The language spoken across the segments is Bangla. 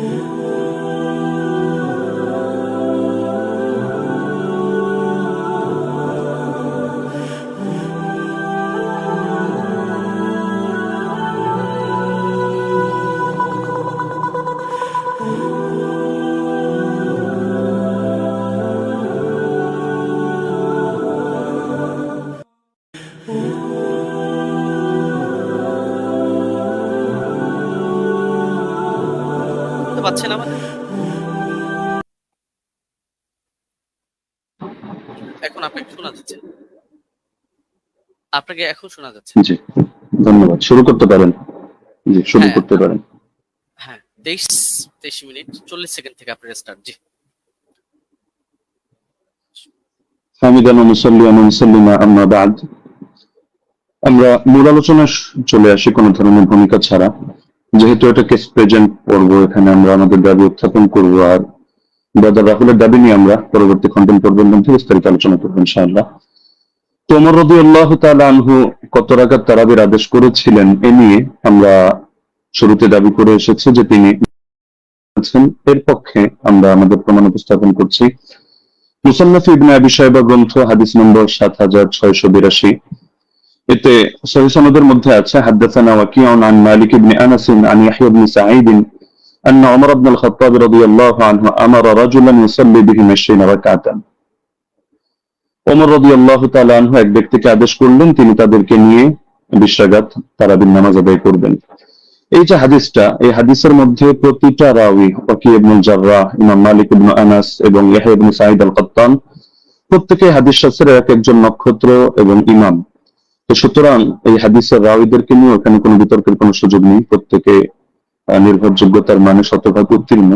Ooh. শুনতে পাচ্ছেন আমাকে এখন আপনাকে শোনা যাচ্ছে। আপনাকে এখন শোনা যাচ্ছে। জি ধন্যবাদ। শুরু করতে পারেন। জি শুরু হ্যাঁ। করতে পারেন। হ্যাঁ তেইশ তেইশ মিনিট চল্লিশ সেকেন্ড থেকে আপনার স্টার্ট জি। হামিদান মুসাল্লিয়ান মুসাল্লিমা আম্মা বাদ। আমরা মূল আলোচনায় চলে আসি কোনো ধরনের ভূমিকা ছাড়া। যেহেতু এটা কেস প্রেজেন্ট পর্ব এখানে আমরা আমাদের দাবি উত্থাপন করব আর ব্রাদার রাহুলের দাবি নিয়ে আমরা পরবর্তী খন্ডন পর্বের মধ্যে বিস্তারিত আলোচনা করব, ইনশাআল্লাহ। তোমর রদি আল্লাহ আনহু কত তারাবির আদেশ করেছিলেন এ নিয়ে আমরা শুরুতে দাবি করে এসেছি যে তিনি এর পক্ষে আমরা আমাদের প্রমাণ উপস্থাপন করছি। মুসান্নাফ ইবনে আবি সাহেবা গ্রন্থ, হাদিস নম্বর সাত হাজার ছয়শো বিরাশি। এতে সহি সনদের মধ্যে আছে হাদ্দাসানা ওয়াকিউন আন মালিক ইবনে আনাস আন ইয়াহইয়া ইবনে সাঈদ أن عمر بن الخطاب رضي الله عنه أمر رجلا يصلي بهم عشرين ركعة ওমর রদি আল্লাহ আনহু এক ব্যক্তিকে আদেশ করলেন তিনি তাদেরকে নিয়ে বিশ্বাগাত তারাবিন নামাজ আদায় করবেন এই যে হাদিসটা এই হাদিসের মধ্যে প্রতিটা রাউি ওয়াকি ইবনুল জাররাহ ইমাম মালিক ইবনু আনাস এবং ইয়াহয়া ইবনে সাঈদ আল কাত্তান প্রত্যেকে হাদিস শাস্ত্রের এক একজন নক্ষত্র এবং ইমাম তো সুতরাং এই হাদিসের রাউিদেরকে নিয়ে ওখানে কোনো বিতর্কের কোনো সুযোগ নেই। প্রত্যেকে নির্ভরযোগ্যতার মানে শতভাগ উত্তীর্ণ।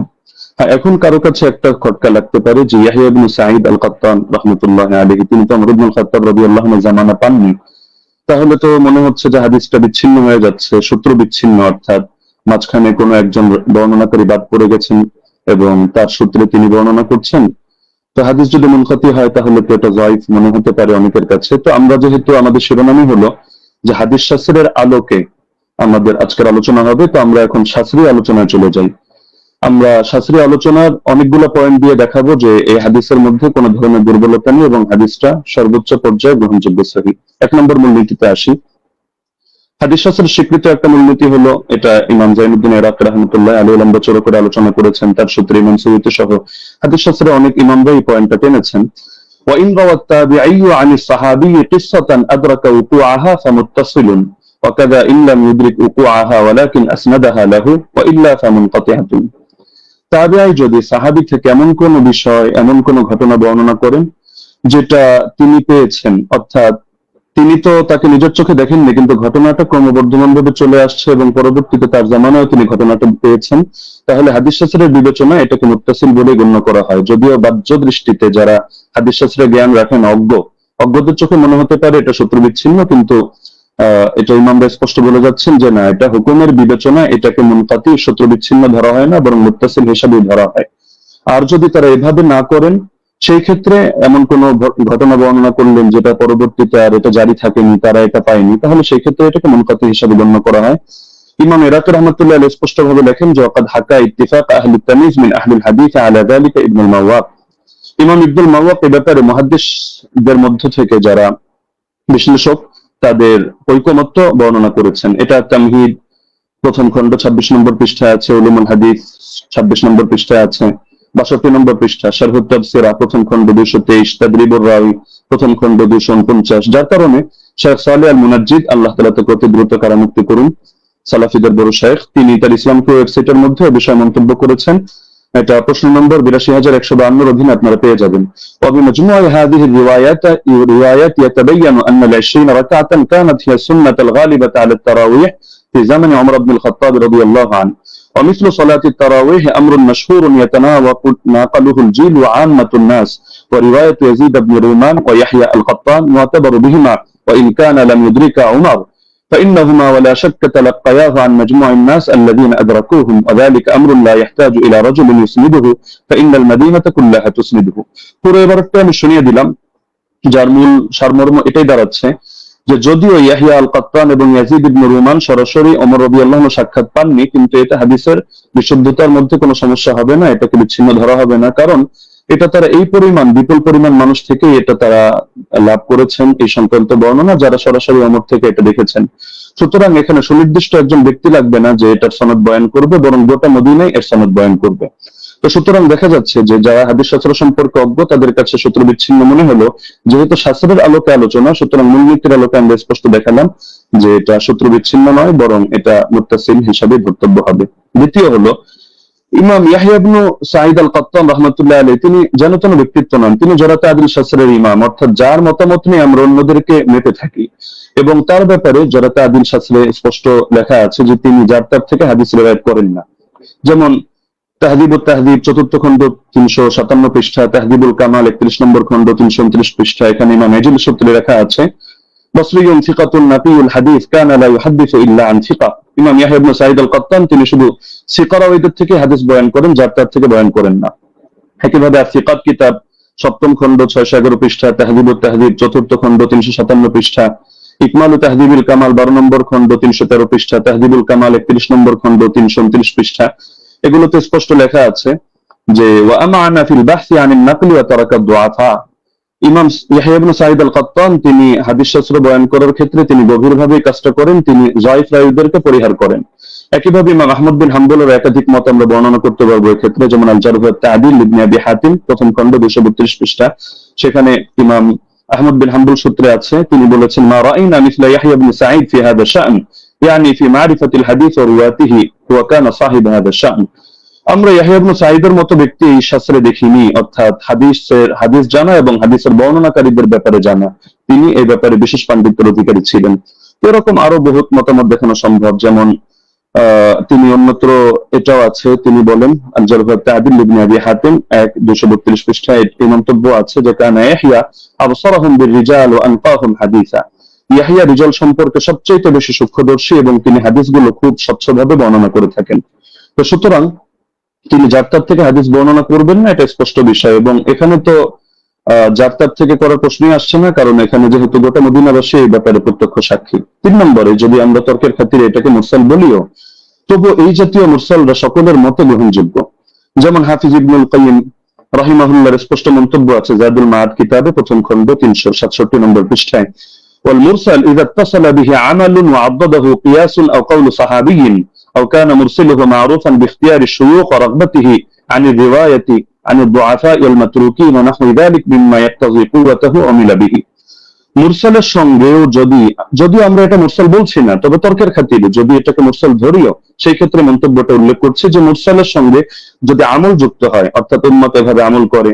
হ্যাঁ, এখন কারও কাছে একটা খটকা লাগতে পারে যে ইয়াহিয়া ইবনে আল কাত্তান রহমতুল্লাহ আলাইহি তিনি তো আমর খাত্তাব রাদিয়াল্লাহু আনহু জামানা পাননি। তাহলে তো মনে হচ্ছে যে হাদিসটা বিচ্ছিন্ন হয়ে যাচ্ছে সূত্র বিচ্ছিন্ন অর্থাৎ মাঝখানে কোনো একজন বর্ণনাকারী বাদ পড়ে গেছেন এবং তার সূত্রে তিনি বর্ণনা করছেন। তো হাদিস যদি মুনকাতি হয়, তাহলে তো এটা জয়ফ মনে হতে পারে অনেকের কাছে? তো আমরা যেহেতু আমাদের শিরোনামই হলো যে হাদিস শাস্ত্রের আলোকে আমাদের আজকের আলোচনা হবে, তো আমরা এখন শাস্ত্রীয় আলোচনায় চলে যাই। আমরা শাস্ত্রীয় আলোচনার অনেকগুলো পয়েন্ট দিয়ে দেখাবো যে এই হাদিসের মধ্যে কোনো ধরনের দুর্বলতা নেই এবং হাদিসটা সর্বোচ্চ পর্যায়ে গ্রহণযোগ্য সহি। এক নম্বর মূলনীতিতে আসি। হাদিস শাস্ত্রের স্বীকৃত একটা মূলনীতি হলো এটা ইমাম জাইনুদ্দিন ইরাক রহমতুল্লাহ আলী লম্বা চোর করে আলোচনা করেছেন তার সূত্রে ইমাম সৈয়দ সহ হাদিস শাস্ত্রে অনেক ইমামরা এই পয়েন্টটা টেনেছেন وإن روى التابعي عن الصحابي قصة أدرك وقوعها فمتصل وكذا إن لم يدرك وقوعها ولكن أسندها له وإلا فمنقطعة তাবিআই যদি সাহাবি থেকে এমন কোন বিষয় এমন কোন ঘটনা বর্ণনা করেন যেটা তিনি পেয়েছেন অর্থাৎ তিনি তো তাকে নিজের চোখে দেখেননি কিন্তু ঘটনাটা ক্রমবর্ধমান ভাবে চলে আসছে এবং পরবর্তীতে তার জামানায় তিনি ঘটনাটা পেয়েছেন। তাহলে হাদিস শাস্ত্রের বিবেচনা এটাকে মুত্তাসিল বলে গণ্য করা হয়? যদিও বাহ্য দৃষ্টিতে যারা হাদিস শাস্ত্রের জ্ঞান রাখেন অজ্ঞ অজ্ঞদের চোখে মনে হতে পারে এটা শত্রু বিচ্ছিন্ন কিন্তু আহ, এটা ইমামরা স্পষ্ট বলে যাচ্ছেন যে না এটা হুকুমের বিবেচনা এটাকে মুনকাতি শত্রু বিচ্ছিন্ন ধরা হয় না বরং মুত্তাসিল হিসাবেই ধরা হয়। আর যদি তারা এভাবে না করেন সেই ক্ষেত্রে এমন কোন ঘটনা বর্ণনা করলেন যেটা পরবর্তীতে আর এটা জারি থাকেনি, তারা এটা পায়নি? তাহলে সেই ক্ষেত্রে এটাকে মুনকাতি হিসাবে গণ্য করা হয় ইমাম ইরাক রহমতুল্লাহ আলাইহি স্পষ্টভাবে লেখেন যে, ওয়াকাদ হাকা ইত্তিফাক আহলি তামিজ মিন আহলি হাদিস আলা যালিকা ইবনুল মাওয়াব ইমাম ইবনুল মাওয়াব এই ব্যাপারে মুহাদ্দিসদের মধ্য থেকে যারা বিশ্লেষক, তাদের ঐকমত্য বর্ণনা করেছেন। এটা তামহিদ, প্রথম খণ্ড 26 নম্বর পৃষ্ঠায় আছে, উলুমুল হাদিস 26 নম্বর পৃষ্ঠায় আছে। বাষট্টি নম্বর পৃষ্ঠা শারহুত তাফসিরা প্রথম খণ্ড 223 তাদরিবুর রাওই প্রথম খণ্ড 249 যার কারণে শেখ সালেহ আল মুনাজ্জিদ আল্লাহ তাআলা তাকে অতি দ্রুত কারামুক্তি করুন সালাফিদের বড় শেখ তিনি তার ইসলামকে ওয়েবসাইটের মধ্যে এ বিষয়ে মন্তব্য করেছেন এটা প্রশ্ন নম্বর বিরাশি হাজার একশো বাহান্নর অধীনে আপনারা পেয়ে যাবেন وبمجموع هذه الروايات روايات يتبين أن العشرين ركعة كانت هي السنة الغالبة على التراويح في زمن عمر بن الخطاب رضي الله عنه ومثل صلاة التراويح أمر مشهور يتناقله الجيل وعامة الناس ورواية يزيد بن رومان ويحيى القطان يعتبر بهما وإن كان لم يدرك عمر فإنهما ولا شك تلقياه عن مجموع الناس الذين أدركوهم وذلك أمر لا يحتاج إلى رجل يسنده فإن المدينة كلها تسنده পুরো এবারটা আমি শুনিয়ে দিলাম যার মূল সারমর্ম এটাই দাঁড়াচ্ছে যে যদিও ইয়াহিয়া আল কাত্তান এবং ইয়াজিদ ইবনে রুমান সরাসরি ওমর রাদিয়াল্লাহু আনহু সাক্ষাৎ পাননি, কিন্তু এটা হাদিসের বিশুদ্ধতার মধ্যে কোনো সমস্যা হবে না, এটাকে বিচ্ছিন্ন ধরা হবে না। কারণ এটা তারা এই পরিমাণ, বিপুল পরিমাণ মানুষ থেকে এটা তারা লাভ করেছেন এই সংক্রান্ত বর্ণনা, যারা সরাসরি অমর থেকে এটা দেখেছেন। সুতরাং এখানে সুনির্দিষ্ট একজন ব্যক্তি লাগবে না যে এটার সনদ বয়ান করবে, বরং গোটা মদিনাই এর সনদ বয়ান করবে। তো সুতরাং দেখা যাচ্ছে যে যারা হাদিস শাস্ত্র সম্পর্কে অজ্ঞ, তাদের কাছে সূত্র বিচ্ছিন্ন মনে হলো, যেহেতু শাস্ত্রের আলোকে আলোচনা, সুতরাং মূলনীতির আলোকে আমরা স্পষ্ট দেখালাম যে এটা সূত্র বিচ্ছিন্ন নয়, বরং এটা মুত্তাসিল হিসাবে ধর্তব্য হবে। দ্বিতীয় হলো, ইমাম ইয়াহিয়া ইবনু সাঈদ আল কাত্তান রাহমাতুল্লাহ আলাইহি, তিনি যেন তেন ব্যক্তিত্ব নন। তিনি জরাতে আদিল শাস্ত্রের ইমাম, অর্থাৎ যার মতামত নিয়ে আমরা অন্যদেরকে মেপে থাকি। এবং তার ব্যাপারে জরাতে আদিল শাস্ত্রে স্পষ্ট লেখা আছে যে তিনি যার তার থেকে হাদিস রেওয়ায়ত করেন না। যেমন তাহদিবুল তাহদিব, চতুর্থ খণ্ড তিনশো সাতান্ন পৃষ্ঠা, তাহদিবুল কামাল একত্রিশ নম্বর খণ্ড তিনশো উনত্রিশ পৃষ্ঠা, এখানে ইমাম এজিল সূত্রে লেখা আছে নাবিউল হাদিস ইল্লা আন সিকা। ইমাম আল তিনি শুধু থেকে হাদিস বয়ান করেন, যার তার থেকে বয়ান করেন না। একইভাবে সিকাত কিতাব, সপ্তম ছয়শো এগারো পৃষ্ঠা, তাহদিব চতুর্থ খণ্ড তিনশো সাতান্ন পৃষ্ঠা, ইকমালু তাহদিবুল কামাল বারো নম্বর খণ্ড তিনশো তেরো পৃষ্ঠা, তাহদিবুল কামাল একত্রিশ নম্বর খণ্ড তিনশো উনত্রিশ পৃষ্ঠা এগুলোতে স্পষ্ট লেখা আছে যে ইমাম ইয়াহইয়া ইবনে আল কাত্তান তিনি হাদিস শাস্ত্র বয়ান করার ক্ষেত্রে তিনি গভীরভাবে করেন, তিনি পরিহার করেন। একইভাবে ইমাম আহমদ বিন একাধিক মত আমরা বর্ণনা করতে পারব ক্ষেত্রে যেমন আল জারহ তাদিল ইবনে আবি হাতিম, প্রথম খণ্ড 232 পৃষ্ঠা। সেখানে ইমাম আহমদ বিন হাম্বল সূত্রে আছে, তিনি বলেছেন, মা রাইনা মিসলা ইয়াহইয়া ইবনে ফি হাদা শান। يعني في معرفة الحديث ورواته هو كان صاحب هذا الشأن আমরা ইয়াহিয়া ইবনে সাঈদের মতো ব্যক্তি এই শাস্ত্রে দেখিনি অর্থাৎ হাদিসের হাদিস জানা এবং হাদিসের বর্ণনাকারীদের ব্যাপারে জানা তিনি এই ব্যাপারে বিশেষ পাণ্ডিত্যের অধিকারী ছিলেন এরকম আরো বহুত মতামত দেখানো সম্ভব যেমন আহ, তিনি অন্যত্র এটাও আছে তিনি বলেন আল-জারহ তাদিল ইবনে আবি হাতিম এক 232 পৃষ্ঠায় এই মন্তব্য আছে যে কানা ইয়াহইয়া আবসারাহুম বির-রিজাল ওয়া আনকাহুম হাদিসা ইয়াহিয়া রিজাল সম্পর্কে সবচেয়ে বেশি সূক্ষ্মদর্শী এবং তিনি হাদিসগুলো খুব স্বচ্ছভাবে বর্ণনা করে থাকেন। তো সুতরাং তিনি যাত্রার থেকে হাদিস বর্ণনা করবেন না এটা স্পষ্ট বিষয়। এবং এখানে তো যাত্রার থেকে করার প্রশ্নই আসছে না, কারণ এখানে যেহেতু গোটা মদিনাবাসী এই ব্যাপারে প্রত্যক্ষ সাক্ষী। তিন নম্বরে, যদি আমরা তর্কের খাতিরে এটাকে মুরসাল বলিও, তবু এই জাতীয় মুরসালরা সকলের মতে গ্রহণযোগ্য। যেমন হাফিজ ইবনুল কাইম রাহিমাহুল্লাহর স্পষ্ট মন্তব্য আছে, জাদুল মাআদ কিতাবে প্রথম খণ্ড তিনশো সাতষট্টি নম্বর পৃষ্ঠায়। والمرسل إذا اتصل به عمل وعضده قياس أو قول صحابي أو كان مرسله معروفا باختيار الشيوخ ورغبته عن الرواية عن الضعفاء والمتروكين ونحو ذلك مما يقتضي قوته عمل به মুরসালের সঙ্গেও যদি যদিও আমরা এটা মুরসাল বলছি না তবে তর্কের খাতিরে যদি এটাকে মুরসাল ধরিও সেই ক্ষেত্রে মন্তব্যটা উল্লেখ করছে যে মুরসালের সঙ্গে যদি আমল যুক্ত হয় অর্থাৎ উন্মত এভাবে আমল করে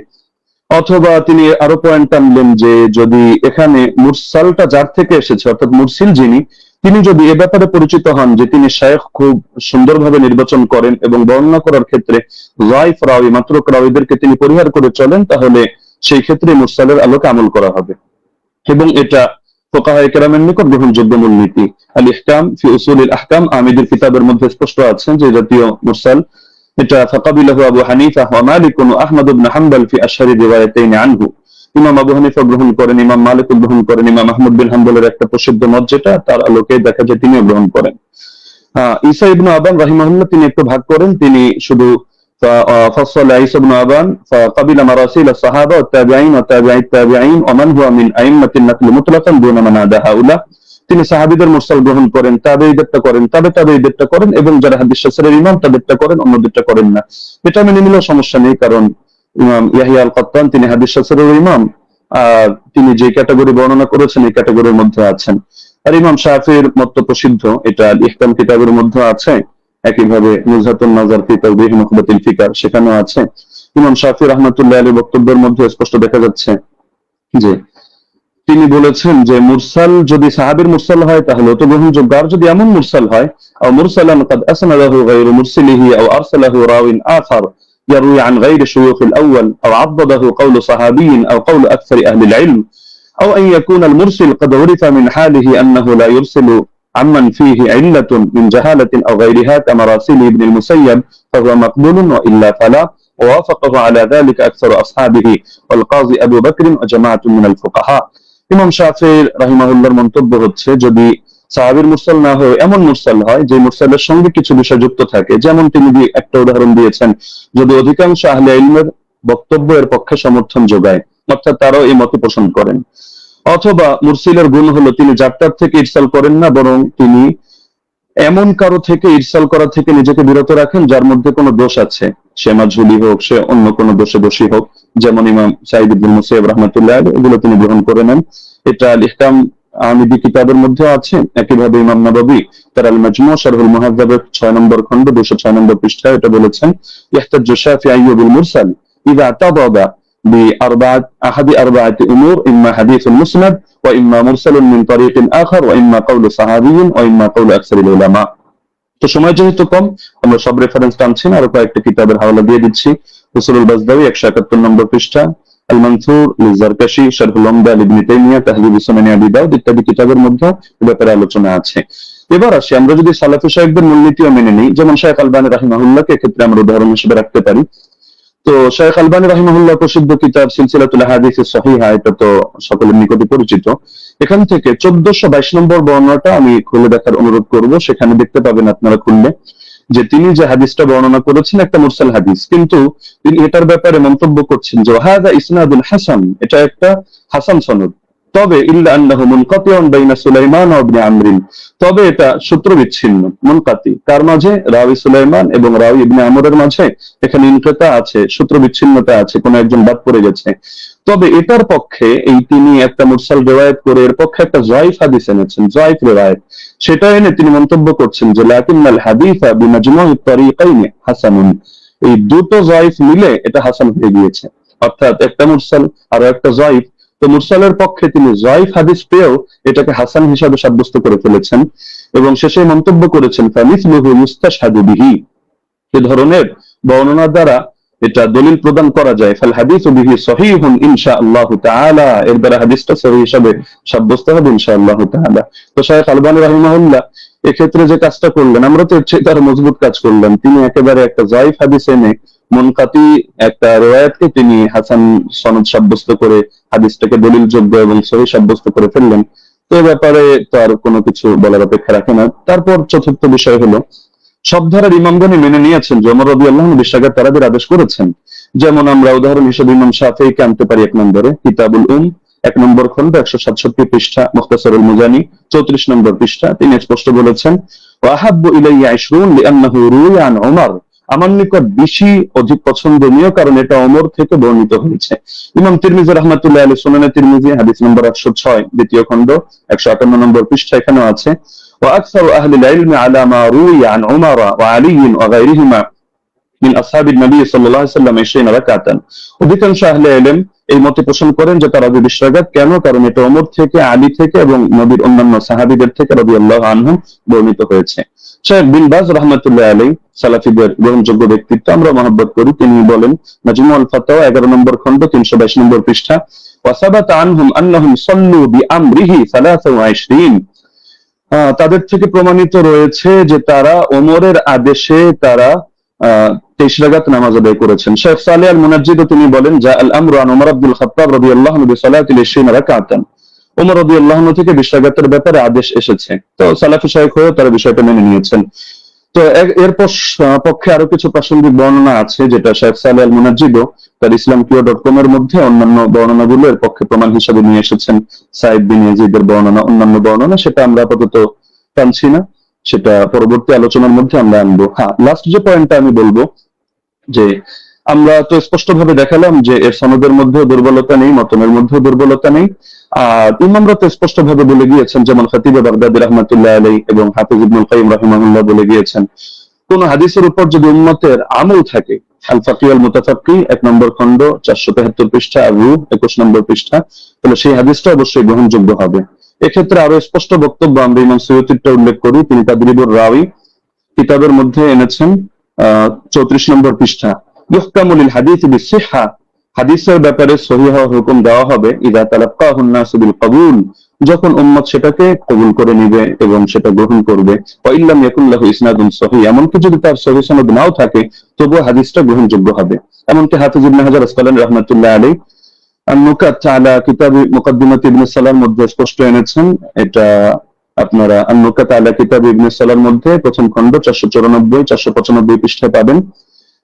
অথবা তিনি আরও পয়েন্ট আনলেন যে যদি এখানে মুরসালটা যার থেকে এসেছে, অর্থাৎ মুরসিল যিনি, তিনি যদি এ ব্যাপারে পরিচিত হন যে তিনি শায়েখ খুব সুন্দরভাবে নির্বাচন করেন এবং বর্ণনা করার ক্ষেত্রে রাইফ রাওয়ি, মাত্র রাওয়ীদেরকে তিনি পরিহার করে চলেন, তাহলে সেই ক্ষেত্রে মুরসালের আলোকে আমল করা হবে। এবং এটা ফোকাহায়ে কেরামের নিকট গ্রহণযোগ্য মূলনীতি। আল ইহকাম ফি উসুলিল আহকাম, আমিদের কিতাবের মধ্যে স্পষ্ট আছে যে জাতীয় মুরসাল এটা ফাকাবিলাহু আবু হানিফা ওয়া মালিক ওয়া আহমদ ইবনে হাম্বল ফি আশহারি রিওয়ায়াতাইন আনহু ইমাম আবু হানিফা গ্রহণ করেন ইমাম মালিক গ্রহণ করেন ইমাম আহমদ বিন হাম্বলের একটা প্রসিদ্ধ মত যেটা তার আলোকে দেখা যায় তিনিও গ্রহণ করেন আহ, ঈসা ইবনু আবান রাহিমাহুল্লাহ তিনি একটু ভাগ করেন তিনি শুধু ف- آه، فصل عيسى بن أبان فقبل مراسيل الصحابة والتابعين وتابعي التابعين ومن هو من أئمة النقل مطلقا دون من عدا هؤلاء তিনি সাহাবিদের মুরসাল গ্রহণ করেন তাবেঈদেরটা করেন, তাবে তাবেঈদেরটা করেন এবং যারা হাদিস শাস্ত্রের ইমাম তাদেরটা করেন অন্যদেরটা করেন না। এটা মেনে নিলেও সমস্যা নেই, কারণ ইমাম ইয়াহিয়া আল কাত্তান তিনি হাদিস শাস্ত্রের ইমাম, আর তিনি যে ক্যাটাগরি বর্ণনা করেছেন, এই ক্যাটাগরির মধ্যে আছেন। আর ইমাম শাফির মত প্রসিদ্ধ, এটা ইহকাম কিতাবের মধ্যে আছে, একইভাবে মুজাতুন নাজার ফি তাওদীহ মুখবাতিল ফিকার সেখানেও আছে। ইমাম শাফি রহমতুল্লাহ আলী বক্তব্যের মধ্যে স্পষ্ট দেখা যাচ্ছে যে তিনি বলেছেন যে মুরসাল যদি সাহাবীর মুরসাল হয় তাহলে তো গ্রহণযোগ্য আর যদি এমন মুরসাল হয় أو مرسلا قد أسنده غير مرسله أو أرسله راو آخر يروي عن غير شيوخ الأول أو عضده قول صحابي أو قول أكثر أهل العلم أو أن يكون المرسل قد عرف من حاله أنه لا يرسل عمن فيه علة من جهالة أو غيرها كمراسيل ابن المسيب فهو مقبول وإلا فلا ووافقه على ذلك أكثر أصحابه والقاضي أبو بكر وجماعة من الفقهاء ইমাম শাফির রাহিমাহুল্লাহর মন্তব্য হচ্ছে, যদি সাহাবির মুরসাল না হয়ে এমন মুরসাল হয়, যে মুরসালের সঙ্গে কিছু বিষয় যুক্ত থাকে, যেমন তিনি একটা উদাহরণ দিয়েছেন, যদি অধিকাংশ আহলে ইলমের বক্তব্য এর পক্ষে সমর্থন যোগায়, অর্থাৎ তারাও এই মত পোষণ করেন। অথবা মুরসিলের গুণ হলো, তিনি যাত্রার থেকে ইরসাল করেন না, বরং তিনি এমন কারও থেকে ইরসাল করা থেকে নিজেকে বিরত রাখেন, যার মধ্যে কোনো দোষ আছে। সে মাঝুলি হোক, সে অন্য কোনো দোষে দোষী হোক। যেমন ইমাম সাইদ ইবনুল মুসাইব রহমতুল্লাহ আলাইহি, এগুলো তিনি গ্রহণ করে নেন এটা আল ইহকাম আমিদি কিতাবের মধ্যে আছে একইভাবে ইমাম নববী তার আল মাজমু শারহুল মুহাদ্দাবের ছয় নম্বর খণ্ড দুশো ছয় নম্বর পৃষ্ঠায় এটা বলেছেন ইয়াহতাজ্জু শাফিঈ বিল মুরসাল ইযা তাদাদা بأربعة أحد أربعة أمور إما حديث مسند وإما مرسل من طريق آخر وإما قول صحابي وإما قول أكثر العلماء তো সময় যেহেতু কম আমরা সব রেফারেন্স টানছি না আরো কয়েকটা কিতাবের হাওলা দিয়ে দিচ্ছি হুসুরুল বাজদাবি একশো একাত্তর নম্বর পৃষ্ঠা আল শারহুল দাউদ ইত্যাদি কিতাবের মধ্যে ব্যাপারে আলোচনা আছে। এবার আসি, আমরা যদি সালাফি মেনে নিই, যেমন রাহিমাহুল্লাহকে আমরা উদাহরণ হিসেবে রাখতে পারি। তো শেখ আলবানী রাহিমাহুল্লাহ প্রসিদ্ধ কিতাব সিলসিলাতুল হাদিস সহিহা, এটা তো সকলের নিকটে পরিচিত। এখান থেকে চোদ্দশো বাইশ নম্বর বর্ণনাটা আমি খুলে দেখার অনুরোধ করব, সেখানে দেখতে পাবেন আপনারা খুললে। যে তিনি যে হাদিসটা বর্ণনা করেছেন একটা মুরসাল হাদিস, কিন্তু তিনি এটার ব্যাপারে মন্তব্য করছেন যে হাদা ইসনাদুল হাসান এটা একটা হাসান সনদ। তবে ইল্লা আন্নাহু মুনকাতিউন বাইনা সুলাইমান ইবনে আমরিন। তবে এটা সূত্র বিচ্ছিন্ন মুনকাতি। তার মাঝে? রাবি সুলাইমান এবং রাবি ইবনে আমরের মাঝে। এখানে ইনকতা আছে সূত্র বিচ্ছিন্নতা আছে, কোন একজন বাদ পড়ে গেছে। তবে এটার পক্ষে এই তিনি একটা মুরসাল রেওয়ায়ত করে এর পক্ষে একটা জয়ফ হাদিস এনেছেন জয়ফ রেওয়ায়ত। সেটা এনে তিনি মন্তব্য করছেন যে লাকিন্নাল হাদিসা বিমাজমুই তরিকাইনি হাসানুন। এই দুটো জয়ফ মিলে এটা হাসান হয়ে গিয়েছে। অর্থাৎ একটা মুরসাল আর একটা জয়ফ তো মুরসালের পক্ষে তিনি জয়ফ হাদিস পেয়েও এটাকে হাসান হিসাবে সাব্যস্ত করে ফেলেছেন এবং শেষে মন্তব্য করেছেন, ফামিসলুহু মুস্তাশহাদু বিহি। এ ধরনের বর্ণনা দ্বারা এটা দলিল প্রদান করা যায়। ফাল হাদিস ও বিহি সহিহুন ইনশাআল্লাহু তাআলা। এর দ্বারা হাদিসটা সহিহ হিসাবে সাব্যস্ত হবে ইনশাআল্লাহু তাআলা। তো শাইখ আলবানী রাহিমাহুল্লাহ, এক্ষেত্রে যে কাজটা করলেন, আমরা তো এর চেয়ে তার মজবুত কাজ করলাম। তিনি একেবারে একটা জয়ফ হাদিস এনে মনকাতি একটা রওয়ায়াতকে তিনি হাসান সনদ সাব্যস্ত করে হাদিসটাকে দলিলযোগ্য এবং সহি সাব্যস্ত করে ফেললেন। তো ব্যাপারে তো আর কোনো কিছু বলার অপেক্ষা রাখে না। তারপর চতুর্থ বিষয় হলো সব ধারার ইমামগণই মেনে নিয়েছেন যে ওমর রবি আল্লাহ বিশ্বাগার তারাদের আদেশ করেছেন। যেমন আমরা উদাহরণ হিসেবে ইমাম শাফিকে আনতে পারি এক নম্বরে, কিতাবুল উম, এক নম্বর খন্ড একশো সাতষট্টি পৃষ্ঠা, মুখতাসরুল মুজানি, চৌত্রিশ নম্বর পৃষ্ঠা, তিনি স্পষ্ট বলেছেন ওয়াহাব্বু ইলাইয়া ইশরুন লিআন্নাহু রুইয়া ওমর আমার নিকট বেশি অধিক পছন্দনীয় কারণ এটা অমর থেকে বর্ণিত হয়েছে। ইমাম তিরমিজি রহমাতুল্লাহ আলী সুনানে তিরমিজি, হাদিস নম্বর একশো ছয়, দ্বিতীয় খণ্ড, একশো আটান্ন নম্বর পৃষ্ঠা এখানেও আছে। وأكثر أهل العلم على ما روي عن عمر وعلي وغيرهما من أصحاب النبي صلى الله عليه وسلم 20 ركعة অধিকাংশ আহলে ইলম এই মতে পোষণ করেন যে তারা বিশ রাকাত কেন কারণ এটা ওমর থেকে আলী থেকে এবং নবীর অন্যান্য সাহাবীদের থেকে রাদিয়াল্লাহু আনহুম বর্ণিত হয়েছে শেখ বিন বাজ রহমতুল্লাহ আলী সালাফিদের গ্রহণযোগ্য ব্যক্তিত্ব আমরা মহব্বত করি তিনি বলেন নাজিমুল ফাতাওয়া এগারো নম্বর খণ্ড তিনশো বাইশ নম্বর পৃষ্ঠা ওয়াসাবাত আনহুম আন্নাহুম সল্লু বিআমরিহি সালাসা ওয়া ইশরিন আহ, তাদের থেকে প্রমাণিত রয়েছে যে তারা ওমরের আদেশে তারা নামাজ আদায় করেছেন। শেখ সালে আল তিনি বলেন যা আল আমরু আন ওমর আব্দুল খাত্তাব রাদিয়াল্লাহু আনহু বিসালাতিল ইশরিন রাকাতান। ওমর রাদিয়াল্লাহু আনহু থেকে বিশরাগাতের ব্যাপারে আদেশ এসেছে। তো সালাফি শাইখ হয়েও তারা বিষয়টা মেনে নিয়েছেন। তো এরপর পক্ষে আরও কিছু প্রাসঙ্গিক বর্ণনা আছে, যেটা শেখ সালে আল মুনাজ্জিদও তার ইসলাম ইসলামকিও ডট কম এর মধ্যে অন্যান্য বর্ণনাগুলো এর পক্ষে প্রমাণ হিসেবে নিয়ে এসেছেন সাইদ বিন ইয়াজিদের বর্ণনা। অন্যান্য বর্ণনা সেটা আমরা আপাতত টানছি না। সেটা পরবর্তী আলোচনার মধ্যে আমরা আনব। হ্যাঁ লাস্ট যে পয়েন্টটা আমি বলব, যে আমরা তো স্পষ্টভাবে দেখালাম যে এর সনদের মধ্যেও দুর্বলতা নেই, মতনের মধ্যেও দুর্বলতা নেই। আর ইমামরা তো স্পষ্টভাবে বলে গিয়েছেন, যেমন খাতিবে বাগদাদি রহমতুল্লাহ আলাই এবং হাফিজ ইবনুল কাইম রাহিমাহুল্লাহ বলে গিয়েছেন কোন হাদিসের উপর যদি উম্মতের আমল থাকে আল ফাকি আল এক নম্বর খণ্ড, চারশো তেহাত্তর পৃষ্ঠা, আর একুশ নম্বর পৃষ্ঠা, তাহলে সেই হাদিসটা অবশ্যই গ্রহণযোগ্য হবে। এক্ষেত্রে আরও স্পষ্ট বক্তব্য আমরা ইমাম উল্লেখ করি, তিনি তাদরিবুর রাওই কিতাবের মধ্যে এনেছেন চৌত্রিশ নম্বর পৃষ্ঠা। ইহকামুল হাদিস বিসিহা, হাদিসের ব্যাপারে সহি হওয়া হুকুম দেওয়া হবে, ইদা তালাক্কাহুন নাসু বিল কবুল যখন উম্মত সেটাকে কবুল করে নিবে এবং সেটা গ্রহণ করবে ইল্লাম ইয়াকুন লাহু ইসনাদুন সহি এমনকি যদি তার সহি সনদ নাও থাকে, তবুও হাদিসটা গ্রহণযোগ্য হবে। এমনকি হাফিজ ইবনে হাজার আসকালানি রাহমাতুল্লাহ আলাইহি নুকাত আলা কিতাবি মুকদ্দিমাত ইবনে সালার মধ্যে স্পষ্ট এনেছেন, এটা আপনারা নুকাত আলা কিতাব ইবনে সালার মধ্যে প্রথম খণ্ড, চারশো চুরানব্বই, চারশো পঁচানব্বই পৃষ্ঠায় পাবেন।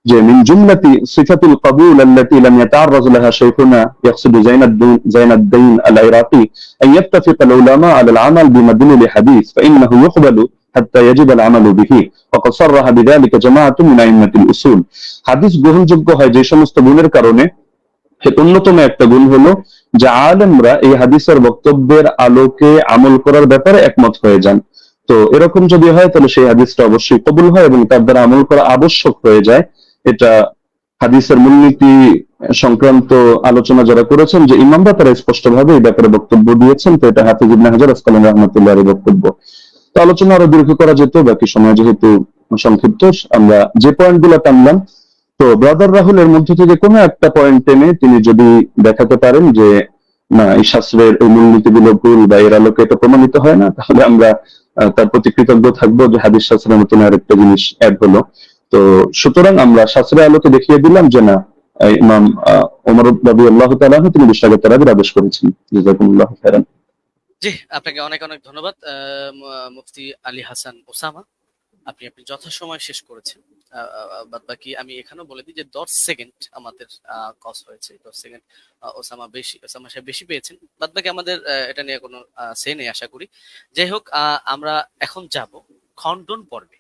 যে মিন জুমলাতি সিফাতুল কাবুল আল্লাতি লাম ইয়াতাআররাজ লাহা শাইখুনা ইয়াকসুদু জাইনাদ্দিন জাইনাদ্দিন আল ইরাকি أن يتفق العلماء على العمل بمدلول الحديث فإنه يقبل حتى يجب العمل به وقد صرح بذلك جماعة من أئمة الأصول হাদিস গ্রহণযোগ্য হয় যে সমস্ত গুণের কারণে এর অন্যতম একটা গুণ হলো যে আলেমরা এই হাদিসের বক্তব্যের আলোকে আমল করার ব্যাপারে একমত হয়ে যান তো এরকম যদি হয় তাহলে সেই হাদিসটা অবশ্যই কবুল হয় এবং তার দ্বারা আমল করা আবশ্যক হয়ে যায় এটা হাদিসের মূলনীতি সংক্রান্ত আলোচনা যারা করেছেন, যে ইমামরা তারা স্পষ্টভাবে এই ব্যাপারে বক্তব্য দিয়েছেন, তো এটা হাফিজ ইবনে হাজার আসকালাম রহমতুল্লাহ বক্তব্য। তো আলোচনা আরও দীর্ঘ করা যেত, বাকি সময় যেহেতু সংক্ষিপ্ত, আমরা যে পয়েন্টগুলো টানলাম, তো ব্রাদার রাহুলের মধ্যে থেকে কোনো একটা পয়েন্ট টেনে তিনি যদি দেখাতে পারেন যে, না, এই শাস্ত্রের এই মূলনীতিগুলো ভুল বা এর আলোকে এটা প্রমাণিত হয় না, তাহলে আমরা তার প্রতি কৃতজ্ঞ থাকব যে হাদিস শাস্ত্রের নতুন আরেকটা জিনিস অ্যাড হলো। তো সুতরাং আমরা শাস্ত্রের আলোকে দেখিয়ে দিলাম যে না ইমাম ওমর রবি আল্লাহ তালাহ তিনি বিশ্বাগত রাবির আদেশ করেছেন। জাজাকুমুল্লাহ খাইরান জি, আপনাকে অনেক অনেক ধন্যবাদ মুফতি আলী হাসান ওসামা। আপনি আপনি যথাসময় শেষ করেছেন। বাদ বাকি আমি এখানেও বলে দিই যে দশ সেকেন্ড আমাদের কস হয়েছে। দশ সেকেন্ড ওসামা বেশি, ওসামা সাহেব বেশি পেয়েছেন। বাদ বাকি আমাদের এটা নিয়ে কোনো সে নেই আশা করি। যাই হোক আমরা এখন যাব খণ্ডন পর্বে।